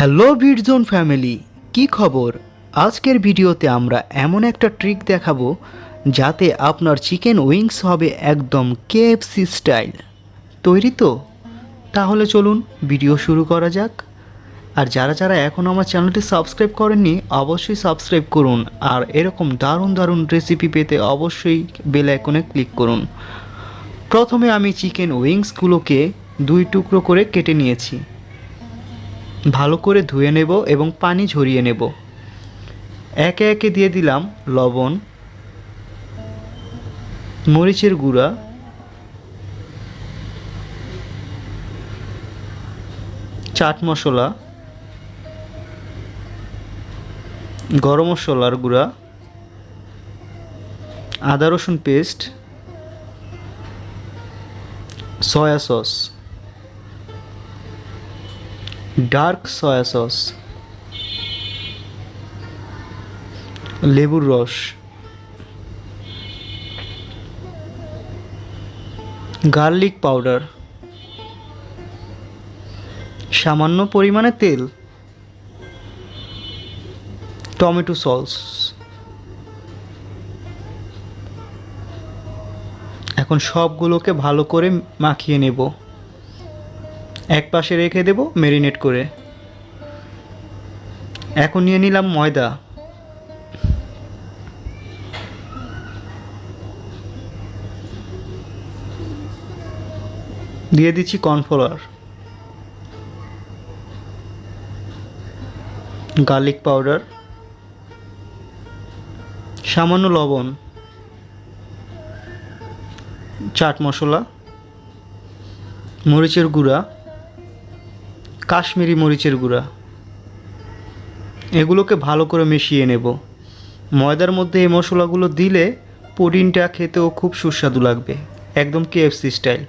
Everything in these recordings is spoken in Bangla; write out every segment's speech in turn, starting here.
হ্যালো বিটজোন ফ্যামিলি, কি খবর? আজকের ভিডিওতে আমরা এমন একটা ট্রিক দেখাবো যাতে আপনার চিকেন উইংস হবে একদম কেএফসি স্টাইল। তৈরি তো? তাহলে চলুন ভিডিও শুরু করা যাক। আর যারা যারা এখন আমার চ্যানেলটি সাবস্ক্রাইব করেননি, অবশ্যই সাবস্ক্রাইব করুন। আর এরকম দারুণ দারুণ রেসিপি পেতে অবশ্যই বেল আইকনে ক্লিক করুন। প্রথমে আমি চিকেন উইংসগুলোকে দুই টুকরো করে কেটে নিয়েছি। ভালো করে ধুয়ে নেব এবং পানি ঝরিয়ে নেব। একে একে দিয়ে দিলাম লবণ, মরিচের গুঁড়া, চাট মশলা, গরম মশলার গুঁড়া, আদা রসুন paste, soya sauce. Dark soya sauce, লেবুর রস, গার্লিক পাউডার, সামান্য পরিমাণে তেল, টমেটো সস। এখন সবগুলোকে ভালো করে মাখিয়ে নেব। এক পাশে রেখে দেব মেরিনেট করে। এখন নিয়ে নিলাম ময়দা। দিয়ে দিচ্ছি কর্নফ্লাওয়ার। Garlic powder. সামান্য লবণ। চাট মশলা। মরিচের গুঁড়া। কাশ্মীরি মরিচের গুঁড়া। এগুলোকে ভালো করে মিশিয়ে নেব। ময়দার মধ্যে এই মশলাগুলো দিলে পুডিংটা খেতেও খুব সুস্বাদু লাগবে, একদম কেএফসি স্টাইল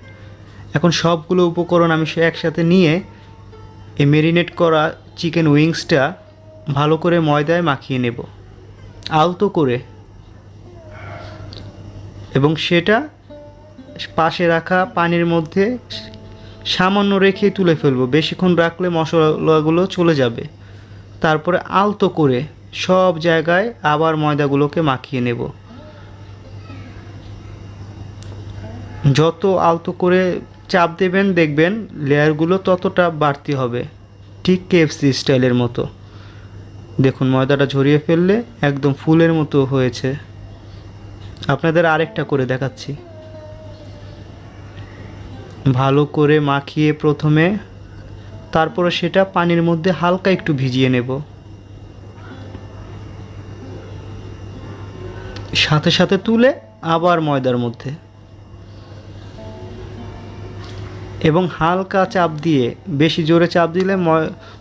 এখন সবগুলো উপকরণ আমি সে একসাথে নিয়ে এই মেরিনেট করা চিকেন উইংসটা ভালো করে ময়দায় মাখিয়ে নেব, আলতো করে। এবং সেটা পাশে রাখা পানির মধ্যে সামান্য রেখে তুলে ফেলব। বেশিক্ষণ রাখলে মশলাগুলো চলে যাবে। তারপরে আলতো করে সব জায়গায় আবার ময়দাগুলোকে মাখিয়ে নেব। যত আলতো করে চাপ দেবেন, দেখবেন লেয়ারগুলো ততটা বাড়তি হবে। ঠিক কেএফসি স্টাইলের মতো। দেখুন, ময়দাটা ঝরিয়ে ফেললে একদম ফুলের মতো হয়েছে। আপনাদের আরেকটা করে দেখাচ্ছি। ভালো করে মাখিয়ে প্রথমে তারপরে সেটা পানির মধ্যে হালকা একটু ভিজিয়ে নেব। সাথে সাথে তুলে আবার ময়দার মধ্যে। এবং হালকা চাপ দিয়ে, বেশি জোরে চাপ দিলে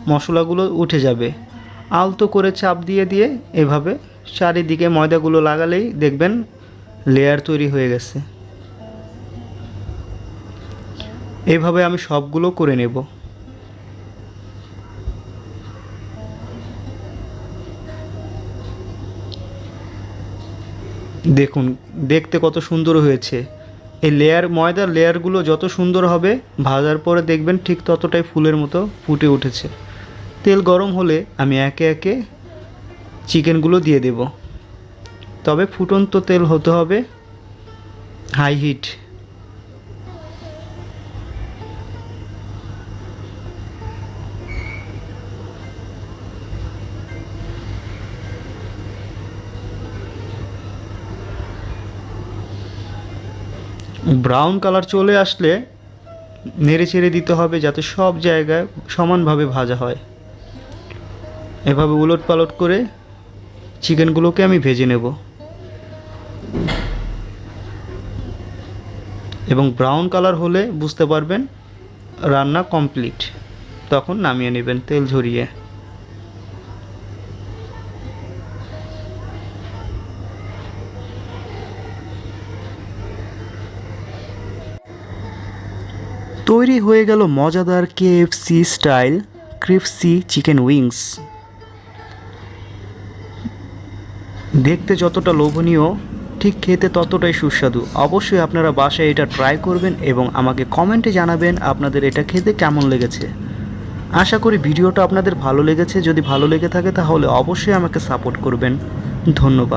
মশলাগুলো উঠে যাবে। আলতো করে চাপ দিয়ে দিয়ে এভাবে চারিদিকে ময়দাগুলো লাগালেই দেখবেন লেয়ার তৈরি হয়ে গেছে। এইভাবে আমি সবগুলো করে নেব। দেখুন, দেখতে কত সুন্দর হয়েছে। এই লেয়ার ময়দার লেয়ারগুলো যত সুন্দর হবে, ভাজার পরে দেখবেন ঠিক ততটাই ফুলের মতো ফুটে উঠেছে। তেল গরম হলে আমি একে একে চিকেনগুলো দিয়ে দেব। তবে ফুটন্ত তেল হতে হবে হাই হিট ব্রাউন কালার চলে আসলে নেড়ে চেড়ে দিতে হবে যাতে সব জায়গায় সমানভাবে ভাজা হয়। এভাবে উলট পালট করে চিকেনগুলোকে আমি ভেজে নেব। এবং ব্রাউন কালার হলে বুঝতে পারবেন রান্না কমপ্লিট তখন নামিয়ে নেবেন তেল ঝরিয়ে। তৈরি হয়ে গেল মজাদার KFC style crispy chicken wings. দেখতে যতটা লোভনীয়, ঠিক খেতে ততটাই সুস্বাদু। অবশ্যই আপনারা বাসায় এটা ট্রাই করবেন এবং আমাকে কমেন্টে জানাবেন আপনাদের এটা খেতে কেমন লেগেছে। আশা করি ভিডিওটা আপনাদের ভালো লেগেছে। যদি ভালো লেগে থাকে তাহলে অবশ্যই আমাকে সাপোর্ট করবেন। ধন্যবাদ।